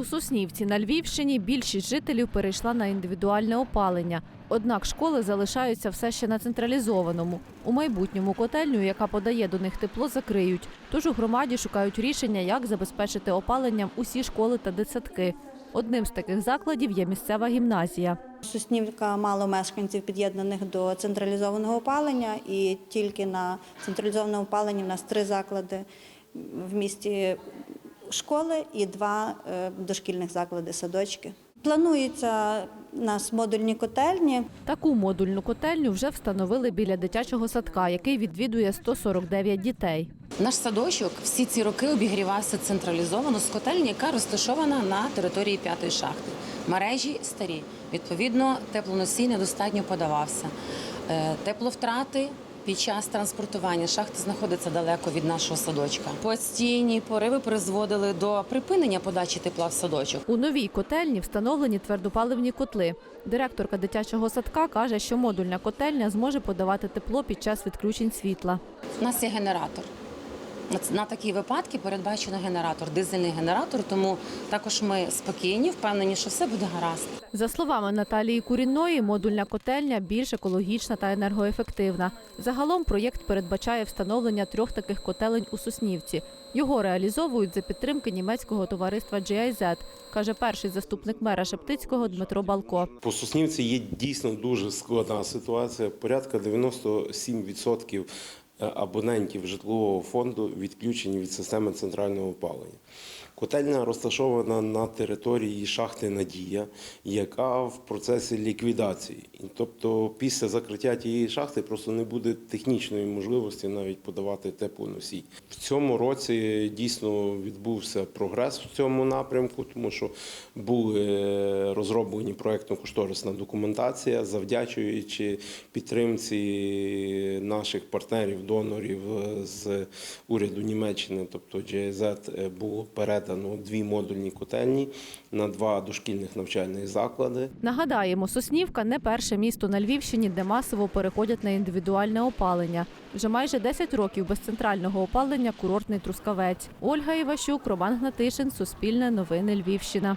У Соснівці на Львівщині більшість жителів перейшла на індивідуальне опалення. Однак школи залишаються все ще на централізованому. У майбутньому котельню, яка подає до них тепло, закриють. Тож у громаді шукають рішення, як забезпечити опаленням усі школи та дитсадки. Одним з таких закладів є місцева гімназія. Соснівка мало мешканців під'єднаних до централізованого опалення, і тільки на централізованому опаленні в нас три заклади в місті школи і два е, дошкільних заклади садочки. Планується у нас модульні котельні. Таку модульну котельню вже встановили біля дитячого садка, який відвідує 149 дітей. Наш садочок всі ці роки обігрівався централізовано з котельні, яка розташована на території п'ятої шахти. Мережі старі. Відповідно, теплоносій недостатньо подавався. Е, Тепловтрати під час транспортування шахти знаходиться далеко від нашого садочка. Постійні пориви призводили до припинення подачі тепла в садочок. У новій котельні встановлені твердопаливні котли. Директорка дитячого садка каже, що модульна котельня зможе подавати тепло під час відключень світла. У нас є генератор. На такі випадки передбачено генератор, дизельний генератор. Тому також ми спокійні, впевнені, що все буде гаразд. За словами Наталії Курінної, модульна котельня більш екологічна та енергоефективна. Загалом проєкт передбачає встановлення трьох таких котелень у Соснівці. Його реалізовують за підтримки німецького товариства GIZ, каже перший заступник мера Шептицького Дмитро Балко. По Соснівці є дійсно дуже складна ситуація. Порядка 97% абонентів житлового фонду відключені від системи центрального опалення. Котельня розташована на території шахти Надія, яка в процесі ліквідації. Тобто після закриття тієї шахти просто не буде технічної можливості навіть подавати теплоносій. В цьому році дійсно відбувся прогрес в цьому напрямку, тому що були е, розроблені проєктно-кошторисна документація, завдячуючи підтримці наших партнерів, донорів е, з уряду Німеччини, тобто GIZ, е, було передано дві модульні котельні на два дошкільних навчальних заклади. Нагадаємо, Соснівка не перше місто на Львівщині, де масово переходять на індивідуальне опалення. Вже майже 10 років без центрального опалення курортний Трускавець. Ольга Іващук, Роман Гнатишин, Суспільне новини Львівщина.